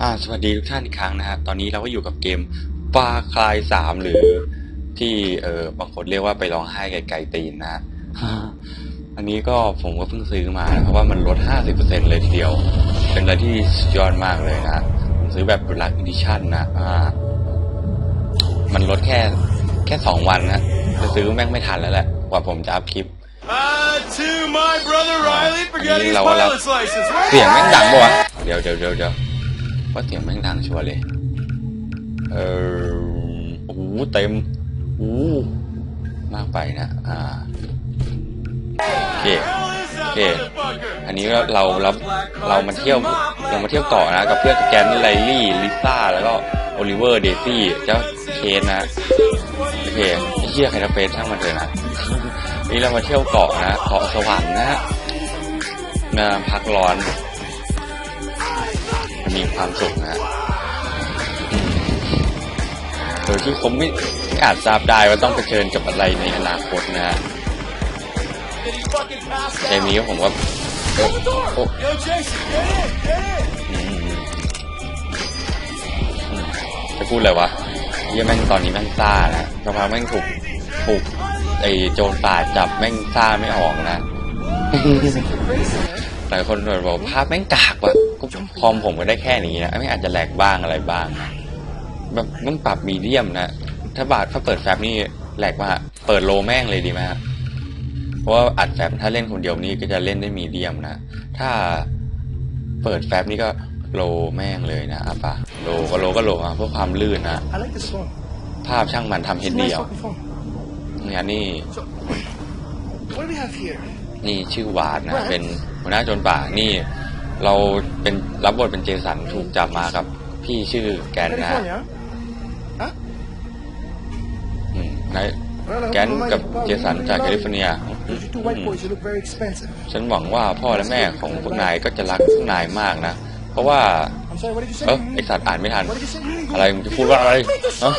อ่าสวัสดีทุกท่านอีกครั้งนะฮะ ตอนนี้เราก็อยู่กับเกมฟาคลายสามหรือที่เออบางคนเรียกว่าไปร้องไห้ไกลๆตีนนะฮะ อันนี้ก็ผมก็เพิ่งซื้อมานะเพราะว่ามันลด 50%เลยทีเดียว เป็นอะไรที่สุดยอดมากเลยนะผมซื้อแบบรักอีดิชั่นนะ อ่า มันลดแค่แค่สองวันนะจะซื้อแม่งไม่ทันแล้วแหละ กว่าผมจะอัพคลิป Uh, to my brother Riley for getting his Ini lawan- pilot's license. เสียงแม่งดังปะวะเดี๋ยวเดี๋ยวเดี๋ยวเดี๋ย ว่าเสียงแม่งดังชัวร์เลย เออโอ้โหเต็มโอ้มากไปนะ อ่า โอเค Hell is that Okay. motherfucker? อันนี้เราเราเรามาเที่ยวเรามาเที่ยวเกาะนะ กับเพื่อนแกนไลลี่ ลิซ่า แล้วก็โอลิเวอร์ เดซี่ เจ้าเคสนะ โอเคไอเชี่ยใครจะเป็นช่างมันเถอะนะ นี่เรามาเที่ยวเกาะนะ เกาะสวรรค์นะฮะมาพักร้อน มีความสุขนะฮะโดยที่ผมไม่ไมอาจทราบได้ว่าต้องเผชิญกับอะไรในอนาคตนะฮะเกมนี้ผมก็โอ้โอ้จะพูดเลยวะเยี่ยแม่งตอนนี้แม่งซ่านะกระเพาแม่งถูกถูกไอโจรป่าจับแม่งซ่าไม่ออกนะ หลายคนบอกภาพแม่งกากว่ะก็คอมผมก็ได้แค่นี้นะไม่อาจจะแหลกบ้างอะไรบ้างนะแบบต้องปรับมีเดียมนะ ถ้าบาดถ้าเปิดแฟบนี่แหลกมากเปิดโลแม่งเลยดีไหมฮะเพราะว่าอัดแฟบถ้าเล่นคนเดียวนี่ก็จะเล่นได้มีเดียมนะ ถ้าเปิดแฟบนี่ก็โลแม่งเลยนะอะปะโลก็โลก็โลมาเพื่อความลื่นนะ I like this phone. ภาพช่างมันทำเฮ It's ด a เดี nice ยว fucking phone. เนี่ยนี่ So, what do we have here? นี่ชื่อวาดนะเป็นหัวหน้าโจรป่านี่ เราเป็นรับบทเป็นเจสันถูกจับมากับ พี่ชื่อแกนนะ California, huh? อืมนาย Well, I hope แกน you don't mind กับ if you call เจ me สัน Riley. จากแคลิฟอร์เนีย Those two white boys, you look very expensive. ฉันหวังว่าพ่อและแม่ของพวกนายก็จะรักพวกนายมากนะ เพราะว่า I'm sorry, what did you say? เออไอสัตว์อ่านไม่ทัน What did you say? You- อะไรมึงจะพูดว่าอะไร Me to เออ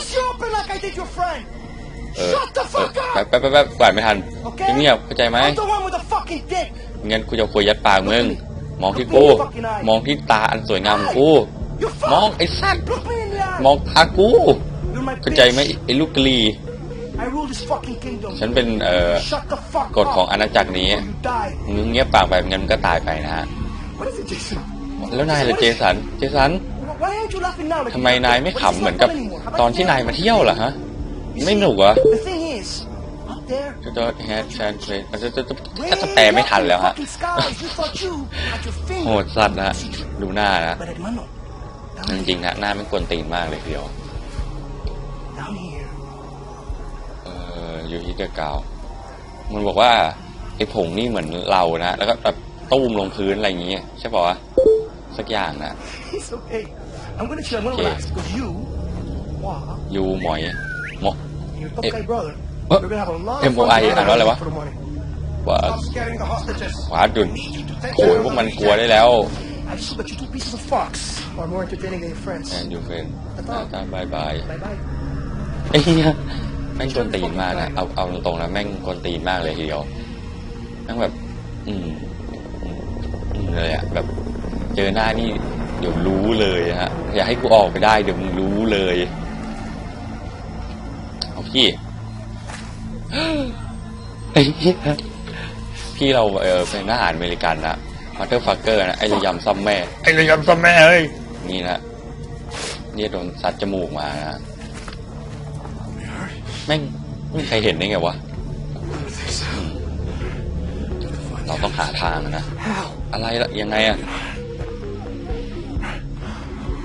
เออ Shut the เออ fuck แป๊บ up. แป๊บแป๊บแป๊บอ่านไม่ทัน Okay? เงียบๆเข้าใจไหม I'm the one with the fucking dick. งั้นกูจะคุยยัดปากมึง มองที่กู มองที่ตาอันสวยงามของกู You're มอง fucked. ไอ้สัตว์ Look me in the eye. มองตากู You're my เข้าใจไหม bitch. ไอ้ลูกกะลี I rule this fucking kingdom. ฉันเป็นเอ่อ Shut the fuck กฎของอา up. ณาจักรนี้ or You die. มึงเงียบปากไปงั้นมึงก็ตายไปนะฮะ What is it, Jason? แล้วนายล่ะเจสัน เจสัน Why aren't you laughing now? Like ทำไมนายไม่ขำเหมือนกับตอนที่นายมาเที่ยวล่ะฮะ ไม่หนุกเหรอ The thing is, up there, จะจะแฮชแชนเลยจะจะจะถ้าจะแปลไม่ทันแล้วฮะ fucking skies, we thought you had your finger. โหดสัตว์นะฮะดูหน้านะ But hermano, จริงๆนะหน้าไม่กวนตีนมากเลยทีเดียว down here, เอออยู่ที่เดอะกาว มันบอกว่าไอ้ผงนี่เหมือนเรานะ แล้วก็แบบตุ้มลงพื้นอะไรอย่างเงี้ยใช่ป่าวะสักอย่างนะ it's okay. I'm gonna chill, I'm gonna Okay. relax, because you, wow, ยูหมอย หมอ your tough Eh, guy brother, what? we're gonna have a lot Eh, of fun mo- ay, together ano, alam mo? for the money. ว่า Stop scaring the hostages. ขวาดุนโขยพวกมันกลัวได้แล้ว I just hope that you two pieces of fox are more entertaining than your friends. แอนยูเฟนตาบายบาย Bye bye. ไอ้เหี้ยแม่งกวนตีนมากนะเอาเอาตรงๆนะแม่งกวนตีนมากเลยทีเดียวแม่งแบบ อืมอืมเลยอะแบบ เจอหน้านี่เดี๋ยวรู้เลยฮะ อย่าให้กูออกไปได้เดี๋ยวมึงรู้เลยเอา พี่ไอ้เหี้ยพี่เราเออเป็นทหารอเมริกันนะมาเตอร์ฟักเกอร์นะไอ้ระยำซ้ำแม่ ไอ้ระยำซ้ำแม่เฮ้ยนี่นะเนี่ยโดนซัดจมูกมานะแม่งไม่มีใครเห็นได้ไงวะเราต้องหาทางนะ How? อะไรล่ะยังไงอะ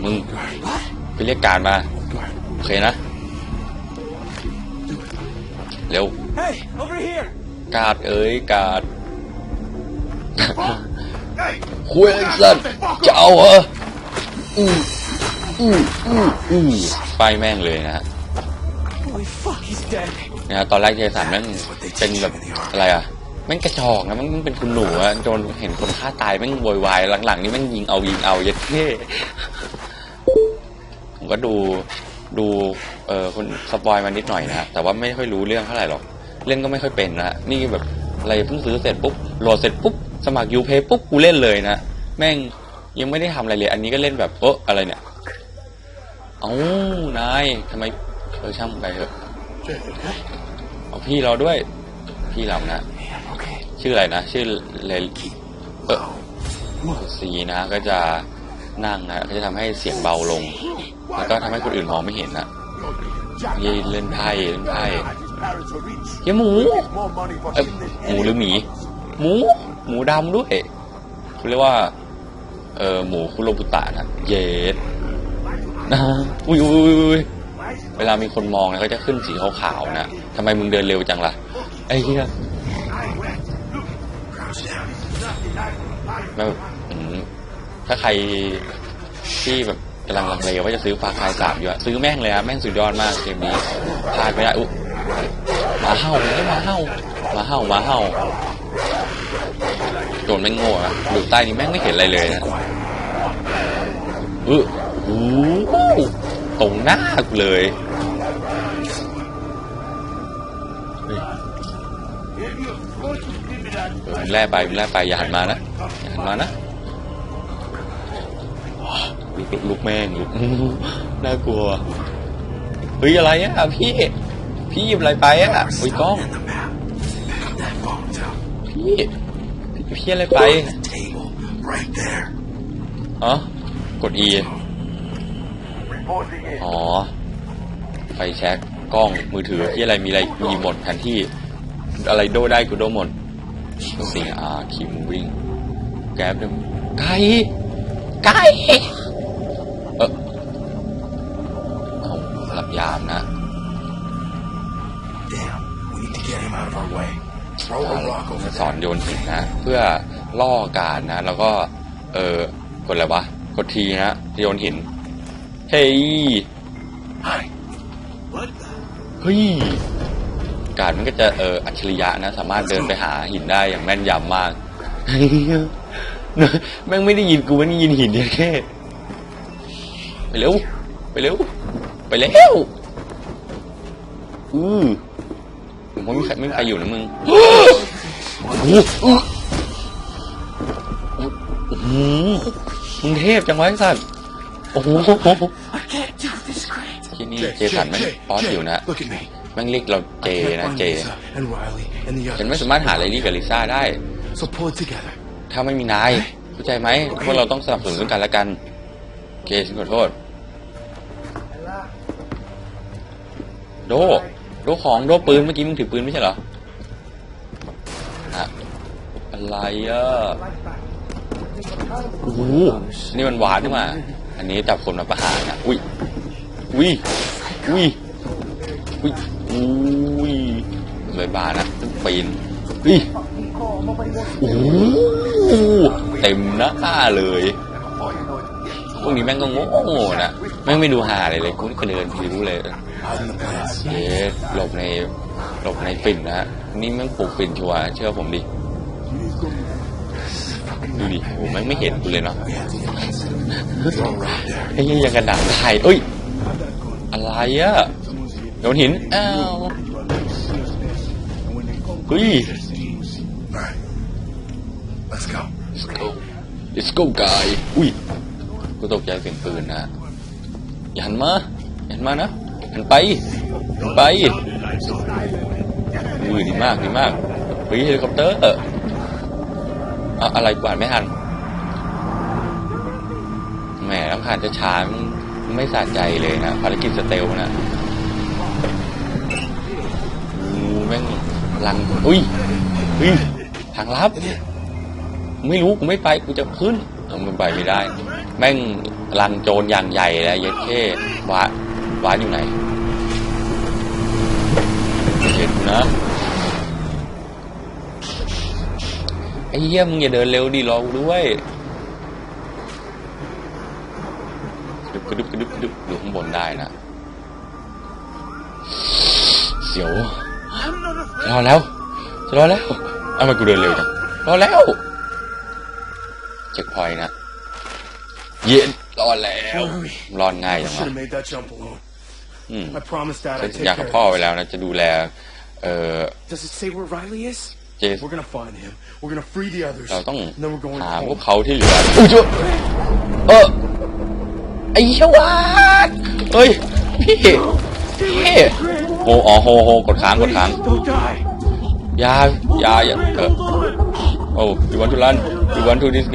มึงไปเรียกการมาโอเคนะ เร็ว Hey, over here. กาดเอ้ยกาด Hey, คุยไอ้สัตว์จะเอาเหรออืออืออืออือไปแม่งเลยนะฮะ holy fuck, he's dead. นะฮะตอนแรกเจสันแม่งเป็นแบบอะไรอะแม่งกระจอกนะแม่งเป็นคุณหนูอะโดนเห็นคนฆ่าตายแม่งโวยวายหลังๆนี่แม่งยิงเอายิงเอาเยัดเท่ผมก็ดูดู เออคนสปอยมานิดหน่อยนะแต่ว่าไม่ค่อยรู้เรื่องเท่าไหร่หรอก เล่นก็ไม่ค่อยเป็นนะนี่แบบอะไรเพิ่งซื้อเสร็จปุ๊บโหลดเสร็จปุ๊บสมัครยูเพย์ปุ๊บกูเล่นเลยนะแม่งยังไม่ได้ทำอะไรเลย อันนี้ก็เล่นแบบเอออะไรเนี่ยเอ้านายทำไมเออช่างไปเถอะเอาพี่เราด้วย พี่เรานะชื่ออะไรนะ ชื่อเลเออสีนะก็จะนั่งนะก็จะทำให้เสียงเบาลง แล้วก็ทำให้คนอื่นมองไม่เห็นนะ เล่นไพ่เล่นไพ่เฮ้ยหมูเอ้ยหมูหรือหมี หมู หมูดำด้วยเขาเรียกว่า เออหมูคุโรบุตะนะเยสนะอุ้ยอุ้ยอุ้ยอุ้ยเวลามีคนมองนะก็จะขึ้นสีขาวๆนะทำไมมึงเดินเร็วจังล่ะ ไอ้เหี้ยแบบอืมถ้าใครที่แบบ กำลังลังเลว่าจะซื้อฟาคายสามอยู่อะซื้อแม่งเลยอะแม่งสุดยอดมากเกมนี้พลาดไม่ได้อุ๊ยหมาเห่าเลยหมาเห่าหมาเห่าหมาเห่าโดนแม่งโง่อะดูใต้นี้แม่งไม่เห็นอะไรเลยนะเออโอ้โหตรงหน้ากูเลยเฮ้ยเออมึงแล่ไปมึงแล่ไปอย่าหันมานะอย่าหันมานะ ลุกลุกลุกแม่งลุกน่ากลัวเฮ้ยอะไรอะพี่ พี่หยิบอะไรไปอะเฮ้ยกล้องพี่พี่อะไรไปอ๋อกด E อ๋อไฟแช็กกล้องมือถือที่อะไรมีอะไรมีหมดแผนที่ อะไรโดได้กูโดหมดสิ่งอาคีมูวิ่งแก๊บด้ไก่ไก่ ม over จะ there. สอนโยนหินนะ เพื่อล่อการนะ แล้วก็ เออกดอะไรวะ กดทีนะโยนหิน เฮ้ย Hi. What the? เฮ้ยการมันก็จะเอออัจฉริยะนะ สามารถเดินไปหาหินได้อย่างแม่นยำมากเฮ้ยแม่งไม่ได้ยินกูไม่ได้ยินหินเนี่ยแค่ไปเร็ว ไปเร็ว ไปเร็วอือผมว่าไม่มีใครไม่มีใครอยู่นะมึงอู้อู้อื้อหือมึงเทพจังวะไอ้สัตว์โอ้โห I can't do this, Grant. ที่นี่ Jay, เจสัน Jay, แม่ง Jay, ป๊อต Jay, อยู่นะ Look at me. แม่งเรียกเราเจ I can't นะ find เจ Lisa and Riley and the ฉันไม่ others. สามารถหาเลลี่กับลิซ่าได้ So pull it together. ถ้าไม่มีนายเข้าใจไหมพวกเราต้องสนับสนุนซึ่งกันและกันโอเคฉันขอโทษ โดโดของโดปืนเมื่อกี้มึงถือปืนไม่ใช่เหรออะอะไรอะโอ้โหนี่มันหวานนี่มา อันนี้จับคนมาประหารนะอุ้ยอุ้ยอุ้ยอุ้ยอุ้ยเลยบานะต้องปีนอุ้ยโอ้โหเต็มหน้าเลยพวกนี้แม่งก็โง่นะแม่งไม่ดูหาเลยเลยกูนี่ก็เดินผิวเลย Hide in the plants. เอ๊ะหลบในหลบในปิ่นนะฮะนี่ม่งปลูกปิ่นชัวเชื่อผมดิดูดิโอ้แม่งไม่เห็นกูเลยเนาะ We have to get Lisa. Throw a rock there. ไอ้ยังยังกระหนังไทยเอ้ย อะไรอะโดนหิน อ้าวเฮ้ย let's go. let's go let's go guy อุ้ยกูตกใจเสียงปืนนะ อย่าหันมา อย่าหันมานะ หันไปหันไปอุ้ยดีมากดีมากเฮ้ยเฮลิคอปเตอร์อะอะไรกวาดไม่ทันแหมต้องผ่านจะช้ามันไม่สะใจเลยนะภารกิจสเตลนะแม่งลังอุ้ยอุ้ยทางลับ ไม่รู้กูไม่ไปกูจะขึ้นมันไปไม่ได้ แม่งลังโจรอย่างใหญ่เลยเย็ดเข้วา ดวาดอยู่ไหนเห็นนะไอ้เหี้ยมึงอย่าเดินเร็วดิรอกูด้วยกระดึบกระดึบกระดึบกระดึบดูข้างบนได้นะเสียวรอแล้วจะรอแล้วเอาทำไมกูเดินเร็วจังรอแล้วเช็คพอยต์นะ เย็นรอแล้ว รอนง่าย I จัง should วะ ฉัน I'd สัญ take ญา care กับ of พ่อ it. ไว้แล้วนะจะดูแลเอ่อ Does it say where Riley is? เจส We're gonna find him. We're gonna free the others. เราต้อง And then we're going หาพวก home. เขาที่เหลืออุ้ยช่วยเออไอ้เหี้ยวาดเฮ้ยพี่พี่โหอ๋อโหโหกดค้างกดค้าง Don't die. อยาอยาอย่าเออโอ้ยวันทุรันยวันทูดิส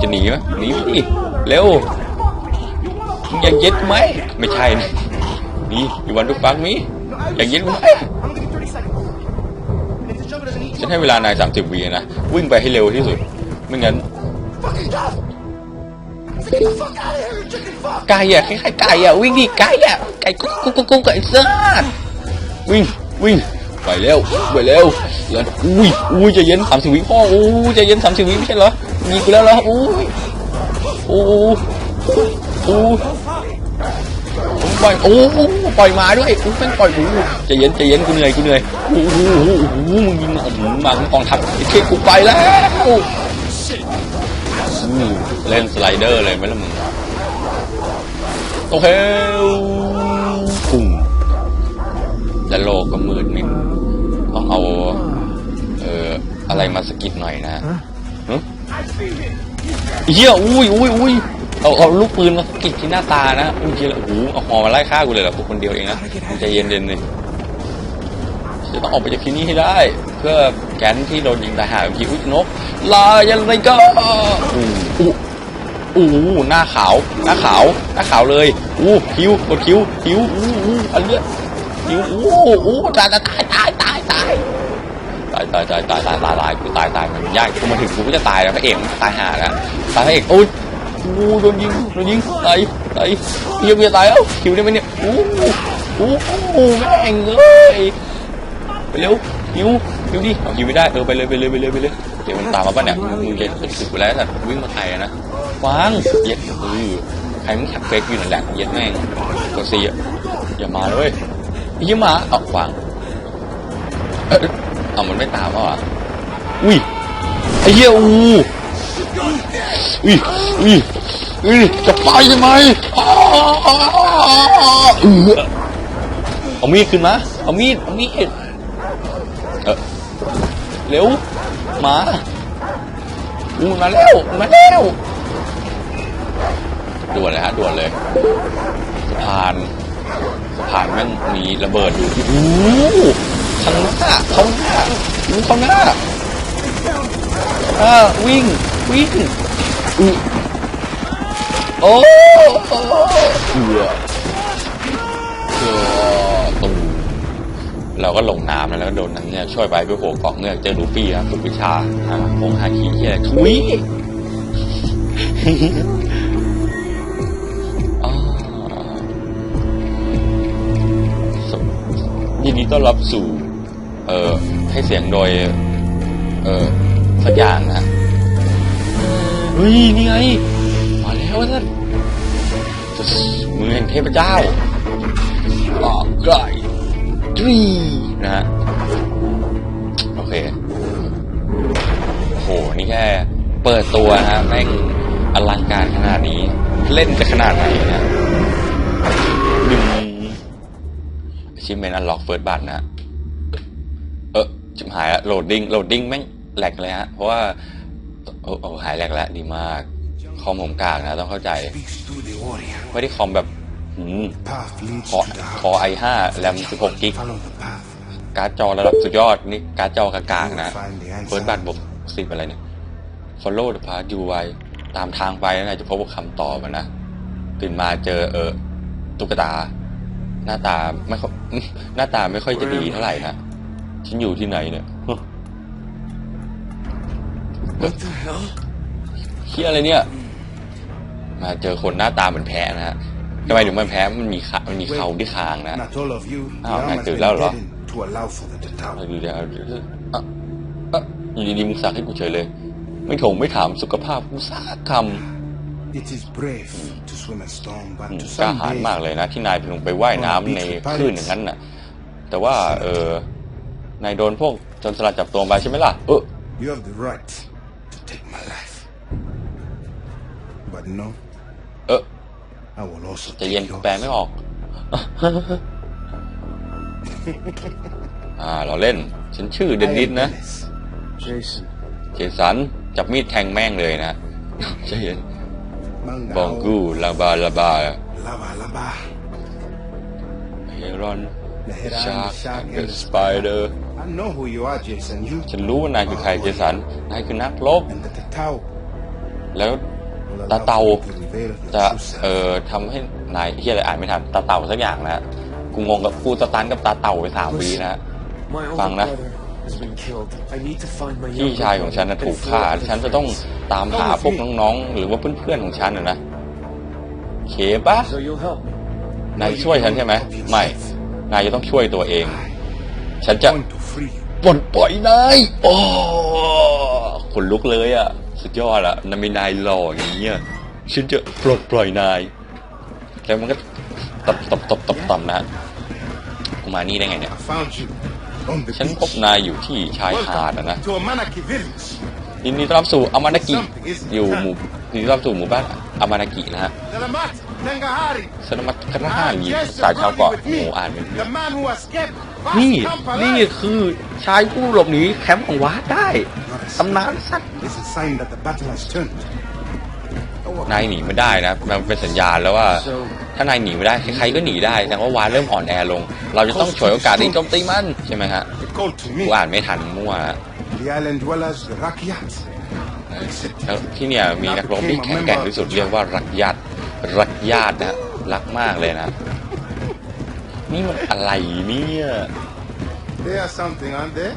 จะหนีไหมหนีไปดิเร็วมึงอยากยึดไหมไม่ใช่นะ หนี่วันทุฟังมีอยากยึดไหม I'm gonna give you 30 seconds. And if the jungle doesn't eat ฉันให้เวลานายสามสิบวินะ วิ่งไปให้เร็วที่สุด ไม่งั้นไก่อะคล้ายๆไก่อะวิ่งดิไก่อะไก่กุ๊กกุ๊กกุ๊กไกไก่ซ่าวิ่งวิ่งไปเร็วไปเร็วเดี๋ยวอุ้ยอุ้ยจะเย็นสามสิบวิพ่ออู้ใจะเย็นสามสิบวิไม่ใช่เหรอมีกูแล้วเหรออุ้ยอู้อู้ ปล่อยโอ้ปล่อยหมาด้วยอู้เป็นปล่อยอู้ใจะเย็นใจะเย็นกูเหนื่อยกูเหนื่อยอู้อู้อู้อู้มึงยิงโอ้โหมาทั้งกองทัพไอ้เคกูไปแล้วอืมเล่นสไลเดอร์เลยไหมล่ะมึงโอเคปุ่มแต่โลกก็มืดมิดต้องเอา เอ่ออะไรมาสะกิดหน่อยนะฮะเฮียอุ้ยอุ้ยอุ้ย เอาเอาลูกปืนมาสกิดที่หน้าตานะอุ้ยเฮียโอ้โหเอาหอมาไล่ฆ่ากูเลยเหรอกูคนเดียวเองนะใจเย็นเย็นเลยจะต้องออกไปจากที่นี่ให้ได้ เพื่อแก๊นที่โดนยิงตายหายเมื่อกี้อุ้ยนกลายันไรก็อู้อู้โอ้หน้าขาวหน้าขาวหน้าขาวเลยอู้คิ้วกดคิ้วคิ้วอู้อู้อันเนี้ยคิ้วอู้อู้ตายตายตายตายตายตายตายตายตายตายตายตายตายกูตายตายมันยากกูมาถึงกูก็จะตายแล้วพระเอกมันตายห่าแล้วตายพระเอกโอ้ย อู้โดนยิงโดนยิงตายตายคิ้วกูจะตายแล้วคิวได้ไหมเนี่ยอู้อู้อู้แม่งเอ้ยไปเร็วคิ้วคิ้วดิเอาคิวไม่ได้เออไปเลยไปเลยไปเลยไปเลยเดี๋ยวมันตามมาป่ะเนี่ยมึงจะถึงกูแล้วแต่วิ่งมาไทยนะวางเย็ดเออใครมึงแท็กเฟกอยู่นั่นแหละเย็ดแม่งกดซีอะอย่ามาเลยอ้ยี่มาเอาวางเอ้ยเอามันไม่ตามวะอุ้ยไอ้เหี้ยอู อุ้ยอุ้ยอุ้ยจะไปใช่ไหมอ้าวเออเอามีดขึ้นมาเอามีดเอามีดเออเร็วมาอูมาแล้วมาแล้วด่วนเลยฮะด่วนเลยสะพานสะพานแม่งมีระเบิดอยู่โอ้ข้างหน้าข้างหน้าอู้ข้างหน้าอ่าวิ่ง วิ่งอือโอ้เอือเอือตูมเราก็ลงน้ำแล้วแล้วก็โดนนั้นเนี่ยช่วยไปเพื่อโผล่เกาะเงือกเจอลูฟี่ครับฝึกวิชาอ่าพงฮาคิเฮียทุยอ่าสวยินดีต้อนรับสู่ เอ่อให้เสียงโดย เอ่อสักอย่างนะ เฮ้ยนี่ไงมาแล้วท่านมือแห่งเทพเจ้าออกไกลทรีนะฮะโอเคโหนี่แค่เปิดตัวนะฮะแม่งอลังการขนาดนี้ เล่นจะขนาดไหนนะดึงชิมเมนอันล็อกเฟิร์สบัตนะเออชิมหายละโหลดดิ้งโหลดดิ้งแม่งแหลกเลยฮะเพราะว่า โอ้โอ้หายแหลกแล้วดีมาก คอมผมกากนะต้องเข้าใจ ไม่ได้คอมแบบหืม Path leads คอคอไอห้าแรมสิบหกกิกการ์ดจอระดับสุดยอดนี่การ์ดจอกลากๆนะเฟิร์สบัตบกสิบอะไรเนี่ย follow the path you ไว้ตามทางไปแล้วนาจะพบกับคำตอบนะตื่นมาเจอเออตุ๊กตา หน้าตาไม่ค่อยหน้าตาไม่ค่อยจะดีเท่าไหร่นะฉันอยู่ที่ไหนเนี่ย What the hell? เฮียอะไรเนี่ย มาเจอคนหน้าตาเหมือนแพ้นะฮะทำไมถึงมันแพ้มันมีขามันมีเขาที่คางนะ Not all of you. The Oh, arm not has too been loud, huh? deadened to allow for the เอา tower. ดูเดี๋ยวเอาดูเดี๋ยวอะอะอยู่ดีๆมึงสักให้กูเฉยเลย ไม่ถงไม่ถามสุขภาพกูสักค It is brave to swim a storm, ำ but อืม to กล้า some หาญ days มากเลยนะ ที่นายลงไปว่ายน้ำในคลื่นอย่างนั้นน่ะ แต่ว่าเออนายโดนพวกโจนสลัดจับตัวไปใช่ไหมล่ะ เออ you have the right to take my life. But no, เออ I will also ใจะ take เย็น yours. แปลไม่ออก อ่า เราเล่น ฉันชื่อเดนนิสนะ Dennis, Jason. เจสัน จับมีดแทงแม่งเลยนะใช่นบองกูลาบาลาบา Lava, lava. เฮรอน Leheran, ชาร์ Shark ก and สไปเดอร์ I know who you are, Jason. You ฉันรู้ว่านายคือใครเจสัน นายคือนักรบ and the Tatao แล้ว will ตา allow เตา you to reveal your จะ true เอ่ self. อทำให้นายเฮียอะไรอ่านไม่ทันตาเต่าสักอย่างนะกูงงกับกูสตันกับตาเต่าไปสามวีนะ My older Vâng đó. brother has been killed. I need to find my พี่ younger ชายของฉัน brother นะ and ถูก free ฆ่า him. ฉันจะต้องตามหาพวกน้องๆ หรือว่าเพื่อนๆของฉันนะนะโอเคปะ So you'll help me. นายช่วยฉันใช่ไหมไม่ นายจะต้องช่วยตัวเอง ฉันจะ I'm going to free you. ปลดปล่อยนายโอ้ขนลุกเลยอะ สุดยอดอะนามีนายหล่ออย่างเงี้ยฉันจะปลดปล่อยนาย แล้วมันก็ตบตบตบตบตบนะกูมานี่ได้ไงเนี่ย I found you on the ฉัน beach. พบนายอยู่ที่ชายหาดอะนะ Welcome to Amanaki village. ยินดีต้อนรับสู่อามานากิ อยู่หมู่ยินดีต้อนรับสู่หมู่บ้านอามานากินะฮะ Salamat, Nangahari. สนมัตกระห้ามีสายชาวเกาะหมู่อ่านเป็ น The man who escaped. นี่ Fast Kampala. นี่คือชายผู้หลบหนีแคมป์ของวาดได้ตำนานสัตว์ It's a sign that the battle has turned. นายหนีไม่ได้นะมันเป็นสัญญาณแล้วว่า So ถ้านายหนีไม่ได้ใครๆก็หนีได้แต่ว่าวาเริ่มอ่อนแอลง เราจะต้องฉวยโอกาสที่โจมตีมันใช่ไหมฮะ They called to กู me. อ่านไม่ทันมั่วฮะ The island dwellers, the Rakyat. แล้วที่เนี่ยมีนักรบที่แข็งแกร่งที่สุดเรียกว่ารักญาติรักญาตินะรักมากเลยนะ นี่มันอะไรเนี่ย They are something, aren't they?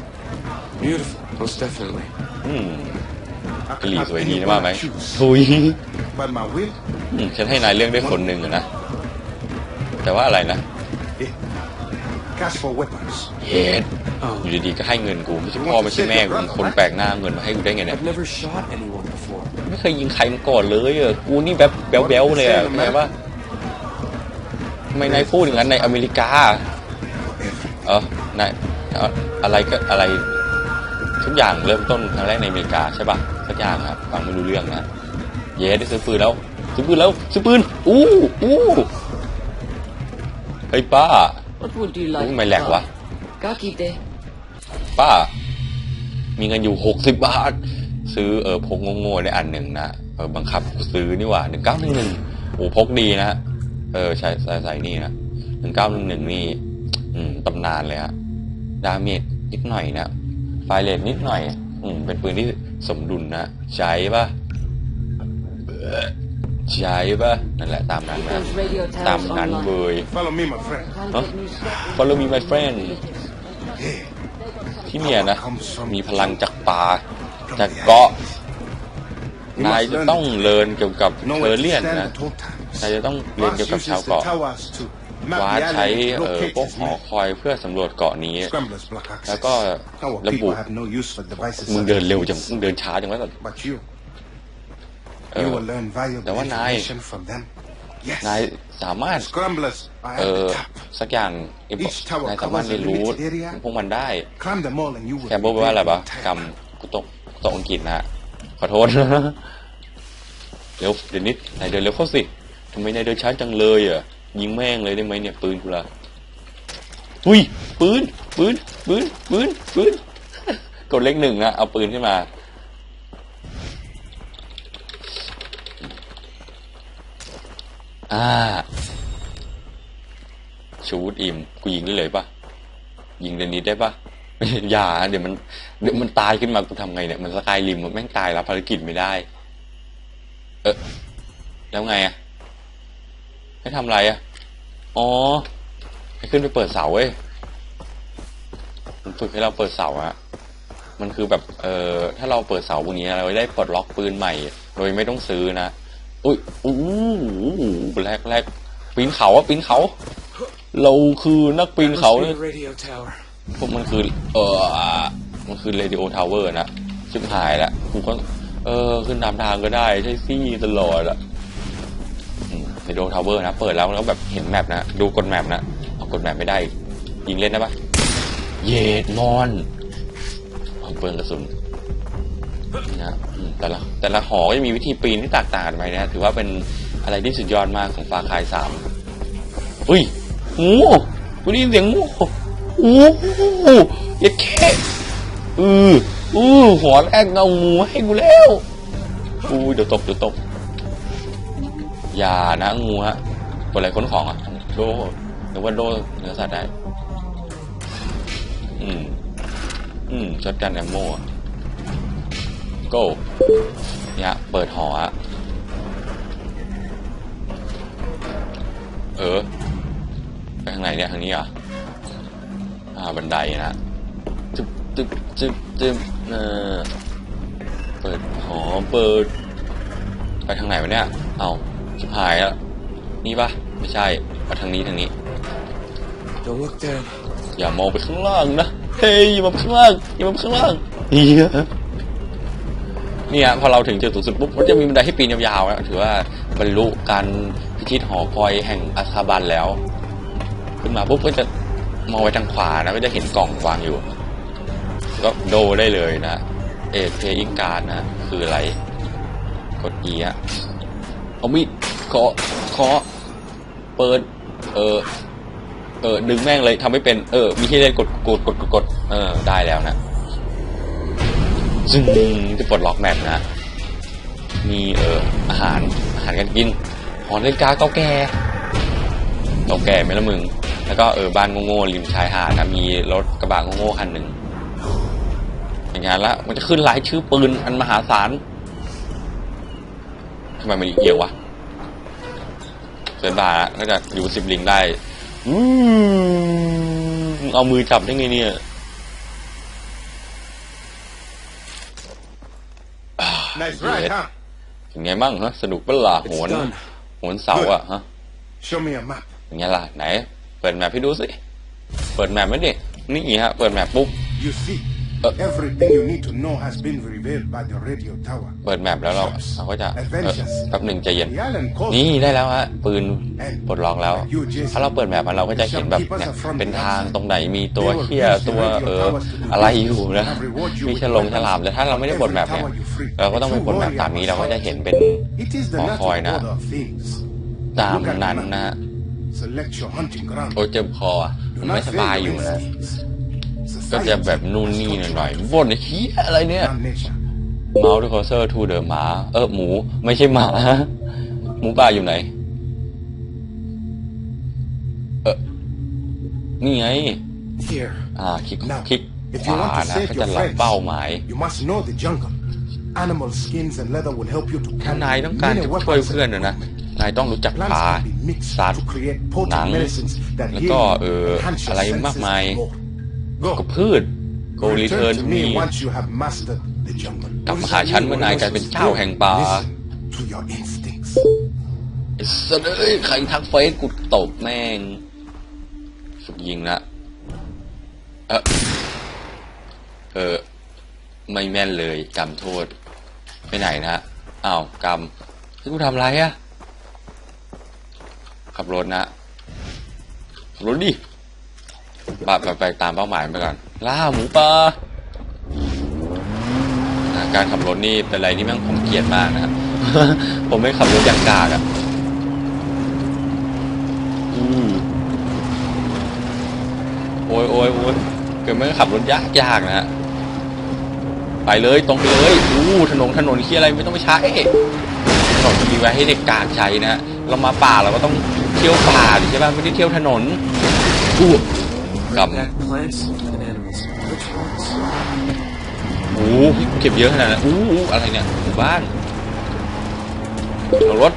beautiful, most definitely. อืม I กะหรี่ can สวย have ดีนะ anyone ว่าไหม I choose. ทุย But my will, อืมฉันให้นายเลือกได้คนหนึ่งอะนะ แต่ว่าอะไรนะ eh, cash for weapons. เฮ็ดอยู่ดีๆก็ให้เงินกูไม่ใช่พ่อไม่ใช่แม่กูคนแปลกหน้าเอาเงินมาให้กูได้ไงเนี่ย I've never shot anyone before. ไม่เคยยิงใครมาก่อนเลยอะกูนี่แบบแบ๊วๆเลยอะเข้าใจปะทำ ไมนายพูดอย่างนั้นในอเมริกา เออนายเอ่ออะไรก็อะไรทุกอย่างเริ่มต้นครั้งแรกในอเมริกาใช่ปะสักอย่างครับฟังไม่รู้เรื่องนะเย้ได้ซื้อปืนแล้วซื้อปืนแล้วซื้อปืนอู้อู้เฮ้ยป้า What would you อุ๊ like? ยทำไมแหลกวะ Kakite. ป้า มีเงินอยู่หกสิบบาท ซื้อเออพกโง่ๆได้อันหนึ่งนะเออบังคับซื้อนี่หว่าหนึ่งเก้าหนึ่งหนึ่งโอ้พกดีนะ เออใช่ใส่ใส่นี่นะหนึ่งเก้าหนึ่งหนึ่งนี่ อืมตำนานเลยฮะดาเมจนิดหน่อยนะไฟเลทนิดหน่อย อืมเป็นปืนที่สมดุลนะใช้ปะใช้ปะนั่นแหละตามนั้นนะ Those radio ตาม towers นั้นเบ online. ย Follow me, my friend. Huh? Follow me my friend Yeah. ที่เนี่ยนะ มีพลังจากป่าจากเกาะ You นาย must จะ learn ต้องเรียนเกี่ยวกับ to เท know อ where ร์ to เลียน stand นะ at all times. นายจะต้องเรียน Vast เกี่ยวกับ uses ชาว the เกาะ towers to map วา the ใช้ island, เอ่อ locate พวก its หอ men. คอยเพื่อสำรวจเกาะนี้ Scramblers block access. แล้วก็ Our ระบุ people have no use for devices มึง such เดิน as เร็วจัง these. มึงเดินช้าจังวะ But you, เอ you อ will learn แต่ valuable ว่านาย information from them. นาย Yes. สามารถ Scramblers are เอ at อ the top. สักอย่าง Each tower นายสามารถ covers a เรียนรู้ limited area. พวกมันได้ Climb them all and you will แคมโบแปลว่าอะไร reveal ปะ the กรรม entire กูตกตกอังกฤษนะฮะขอโทษเร็วเดี๋ยวนิดนายเดินเร็วเข้าสิทำไมนายเดินช้าจังเลยอะ ยิงแม่งเลยได้ไหมเนี่ย ปืนกูละอุ้ย ปืน ปืน ปืน ปืน ปืน กดเลขหนึ่งนะเอาปืนขึ้นมา อ่า ชูดอิ่ม กูยิงได้เลยปะยิงเดนนิดได้ปะอย่า เดี๋ยวมัน เดี๋ยวมันตายขึ้นมากูทำไงเนี่ย มันสกายริมมันแม่งตายรับภารกิจไม่ได้ เออแล้วไงอะ ให้ทำอะไรอะ อ๋อ ให้ขึ้นไปเปิดเสาเว้ย มันฝึกให้เราเปิดเสาอะมันคือแบบ เออถ้าเราเปิดเสาพวกนี้เราได้ปลดล็อกปืนใหม่ โดยไม่ต้องซื้อนะ อุ้ยอู้หูแรกแรกปีนเขาอะปีนเขา เราคือนักปีนเขาเนี่ยพวกมันคือ เออมันคือเรดิโอทาวเวอร์นะชิบหายล้วกูก็ เออ ขึ้นตามทางก็ได้ ใช่ซี่ตลอดอะ เรดิโอทาวเวอร์นะ เปิดแล้วแล้วแบบเห็นแมปนะ ดูกดแมปนะเอากดแมปไม่ได้ ยิงเล่นได้ปะเยดมอนเอาเปิงกระสุนนะแต่ละแต่ละหอก็จะมีวิธีปีนที่แตกต่างกันไปนะถือว่าเป็นอะไรที่สุดยอดมากของฟาคายสามอุ้ยงูกูได้ยินเสียงงูโอ้โหย็ดแค่เอออู้หัวแรกเงางูให้กูแล้วอู้เดี๋ยวตบเดี๋ยวตบ อย่านะงูฮะกดอะไรค้นของอะโดหรือว่าโดเนื้อสัตว์ได้ อืม อืมช็อตกันแอมโม่อะ go เนี่ยเปิดหออะเออ ไปทางไหนเนี่ยทางนี้เหรอะอ่าบันไดนะจึ๊บจึ๊บจึ๊บจึ๊บเออเปิดหอเปิด ไปทางไหนวะเนี่ย เอา ชิบหายแล้ว นี่ปะไม่ใช่ไปทางนี้ทางนี้ Don't look down. อย่ามองไปข้างล่างนะ เฮ้ยอย่ามองไปข้างล่างอย่ามองไปข้างล่างเฮียเนี่ยพอเราถึงจุดสูงสุดปุ๊บมันจะมีบันไดให้ปีนยาวๆแล้วถือว่าบรรลุการพิชิตหอคอยแห่งอาซาบันแล้ว ขึ้นมาปุ๊บก็จะมองไปทางขวานะก็จะเห็นกล่องวางอยู่ ก็โดได้เลยนะ เอกเพยิงการนะ คืออะไร กด E อะ เอามีดเคาะเคาะเปิด เออ เออ ดึงแม่งเลยทำไม่เป็น เออ มีให้เล่นกดกดกดกดกดเออ ได้แล้วนะซึ่งจะปลดล็อกแมปนะ มีเอออาหารอาหารการกินหอนเล่นกาเก่าแก่เก่าแก่ไหมละมึง แล้วก็เออบ้านโง่ๆริมชายหาดนะมีรถกระบะโง่ๆคันหนึ่งอย่างงั้นละมันจะขึ้นรายชื่อปืนอันมหาศาล ทำไมมันเอียงวะเกินบาละก็จะอยู่สิบลิงได้อืมมึงเอามือจับได้ไงเนี่ย Nice ride, huh? เป็นไงบ้างฮะ สนุกเปะล่าโหน done. โหนเสาอะฮะ Show me a map. เป็นไงล่ะ ไหน เปิดแมปให้ดูสิ เปิดแมปไหมดิ นี่ฮะ เปิดแมปปุ๊บ You see, Uh. Everything you need to know has been revealed by the radio tower. เปิดแมปแล้วเราเราก็จะเออแป๊บหนึ่งใจเย็น The island coast นี่ได้แล้วฮะปืนปลดล็อกแล้ว ถ้าเราเปิดแมปมาเราก็จะเห็นแบบเนี่ยเป็นทางตรงไหนมีตัวเฮียตัวเอออะไรอยู่นะมีฉลงฉลามแต่ถ้าเราไม่ได้บดแมปเนี่ยเราก็ต้องไปบดแมปตามนี้เราก็จะเห็นเป็น It is the Oh, natural boy, nah. order of things. ตามนั้นนะฮะ Select your hunting ground. โอ้ยเจ็บคออะ Do มันไม่ not ส fail บาย your อยู่นะ instincts. ก็จะแบบนู่นนี่หน่อยๆบ่นไอ้เฮียอะไรเนี่ย Not nature. เมาส์คอเซอร์ทูเดอะหมา เออหมูไม่ใช่หมา หมูป่าอยู่ไหน เออนี่ไง Here. อ่า คลิก Now, คลิก if ข you วา want to นะ save ก็ your จะหลับ friends, เป้าหมาย you must know the jungle. Animal skins and leather will help you to ถ้า carry นายต้องการ many จะ weapons ช่วย and เพื่อนนะนะ นายต้องรู้จัก Plants ป่า can be mixed สัตว์ to create หนัง potent medicines that แล้ว heal ก็ you, เออ enhance your อะไร senses มากมาย and more. กับ Go. พืช go return Return to to me me once you have mastered the jungle. กลับมาหาฉันเมื่อนายกลายเป็นเจ้าแห่งป่า Listen to your instincts. ไอ้สัตว์เอ้ยใครทักเฟซกูตบแม่งฝึกยิงละเออเออ ไม่แม่นเลยกรรมโทษ ไปไหนนะอ้าวกรรมให้กูทำอะไรอะขับรถนะขับรถดิไปไปไปตามเป้าหมายไปก่อน ล่าหมูป่าการขับรถนี่เป็นอะไรที่แม่งผมเกลียดมากนะครับ ผมไม่ขับรถอย่างกากอะโอ้ยโอ้ยโอ้ยเกิดไม่ขับรถยากยากนะฮะ ไปเลยตรงไปเลยอู้ถนนถนนที่อะไรไม่ต้องไปใช้ถนนมีไว้ให้เด็กกากใช้นะเรามาป่าเราก็ต้องเที่ยวป่าใช่ป่ะไม่ได้เที่ยวถนนอู้ กำ That plants and animals. Which ones? โอ้โหเก็บเยอะขนาดนั้นอู้อู้อะไรเนี่ยหมู่บ้านเอารถ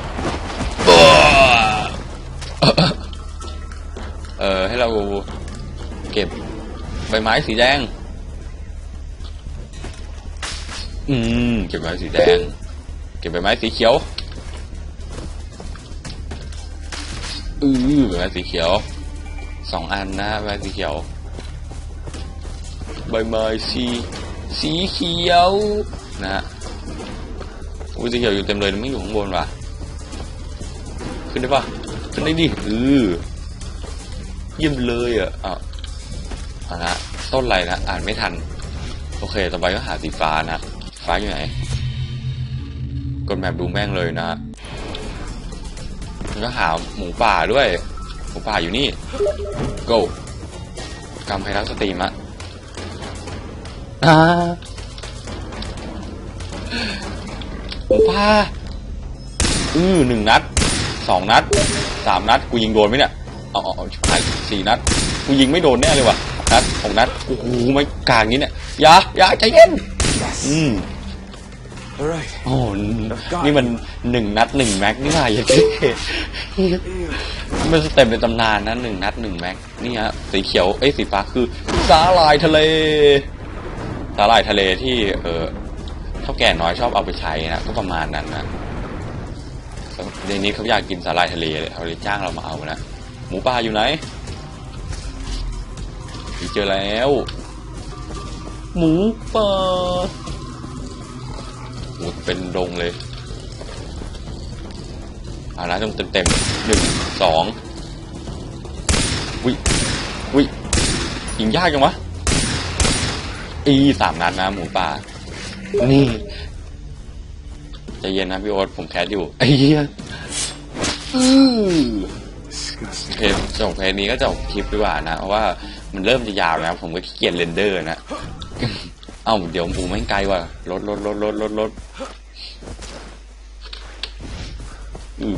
เออให้เราเก็บใบไม้สีแดง อืม เก็บใบไม้สีแดง เก็บใบไม้สีเขียว อือใบไม้สีเขียว สองอันนะใบสีเขียว ใบไม้สีสีเขียวนะฮะอุ้ยสีเขียวอยู่เต็มเลยไม่อยู่ข้างบนว่ะ ขึ้นได้ปะขึ้นได้ดิเออเยี่ยมเลยอะอะเอาละต้นอะไรนะ อ่านไม่ทัน โอเค ต่อไปก็หาสีฟ้านะ ฟ้าอยู่ไหน กดแมปดูแม่งเลยนะแล้วก็หาหมูป่าด้วย หมูป่าอยู่นี่ go กำไพรักสตรีมอะอ่าหมูป่าอือหนึ่งนัดสองนัดสามนัด กูยิงโดนไหมเนี่ยเอาเอาเอาชิบหายสี่นัด กูยิงไม่โดนแน่เลยว่ะนัดหกนัด โอ้โหไม่กลางนี้เนี่ยอย่าอย่าใจเย็น อืม All right. โอ้โหนี่มันหนึ่งนัดหนึ่งแม็กนี่ว่าอย่างที่มันสเต็ปในตำนานนะหนึ่งนัดหนึ่งแม็กนี่ฮะสีเขียวเอ้ยสีฟ้าคือสาหร่ายทะเล สาหร่ายทะเลที่ เออเท่าแก่น้อยชอบเอาไปใช้นะก็ประมาณนั้นนะในนี้เขาอยากกินสาหร่ายทะเลเขาเลยจ้างเรามาเอานะหมูป่าอยู่ไหนเจอแล้ว หมูป่าโอ้โหเป็นดงเลยเอาละต้องเต็มๆหนึ่งสองวิวิยิงยากจังวะอีสามนัดนะหมูป่า นี่ใจเย็นนะพี่โอ๊ตผมแคสอยู่ไอ้เหี้ยอื้อ Disgusting. เพลงจบเพลงนี้ก็จบคลิปดีกว่านะ เพราะว่ามันเริ่มจะยาวแล้ว ผมก็ขี้เกียจเรนเดอร์นะเอ้าเดี๋ยวหูไม่งไกลว่ะรถรถรถรถรถรถอือ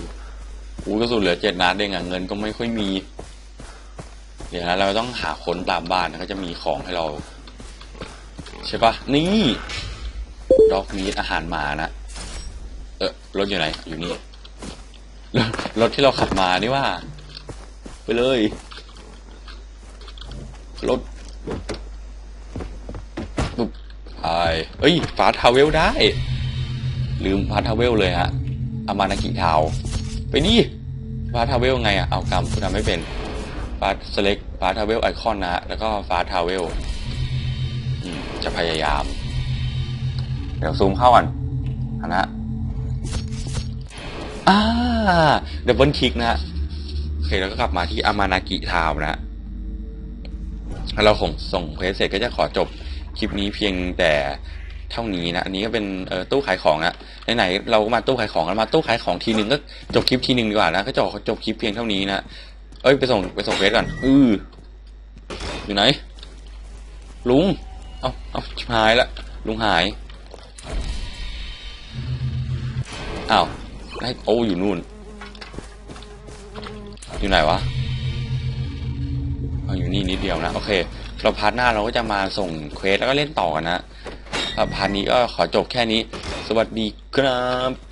กูก็สุดเหลือเจ็ดนัดเองอะเงินก็ไม่ค่อยมี เดี๋ยวนะเราต้องหาคนตามบ้านนะก็จะมีของให้เรา ใช่ปะนี่ด็อกมีอาหารหมานะเออรถอยู่ไหนอยู่นี่รถที่เราขับมานี่ว่า ไปเลย รถ ไปเอ้ยฟาทาเวลได้ ลืมฟาทาเวลเลยฮะอามานากิทาว ไปดิฟาทาวเวลไงอะเอากำกูทำไม่เป็นฟาสเล็กฟาทาเวลไอคอนนะแล้วก็ฟาทาเวลจะพยายาม เดี๋ยวซูมเข้าก่อนอันนะอ่าเดบเบิลคลิกนะฮะโอเคแล้วก็กลับมาที่อามานากิทาวนะฮะแล้วเราคงส่งเควสเสร็จก็จะขอจบ คลิปนี้เพียงแต่เท่านี้นะอันนี้ก็เป็นตู้ขายของนะไหนๆเราก็มาตู้ขายของแล้วมาตู้ขายของทีนึงก็จบคลิปทีนึงดีกว่านะก็จบจบคลิปเพียงเท่านี้นะเอ้ยไปส่งไปส่งเควสก่อนอืออยู่ไหน ลุงเอาเอาชิบหายละลุงหายอ้าวได้โอ้อยู่นู่น อยู่ไหนวะเอาอยู่นี่นิดเดียวนะ โอเค เราพาร์ทหน้าเราก็จะมาส่งเควสแล้วก็เล่นต่อกันนะพาร์ทนี้ก็ขอจบแค่นี้ สวัสดีครับ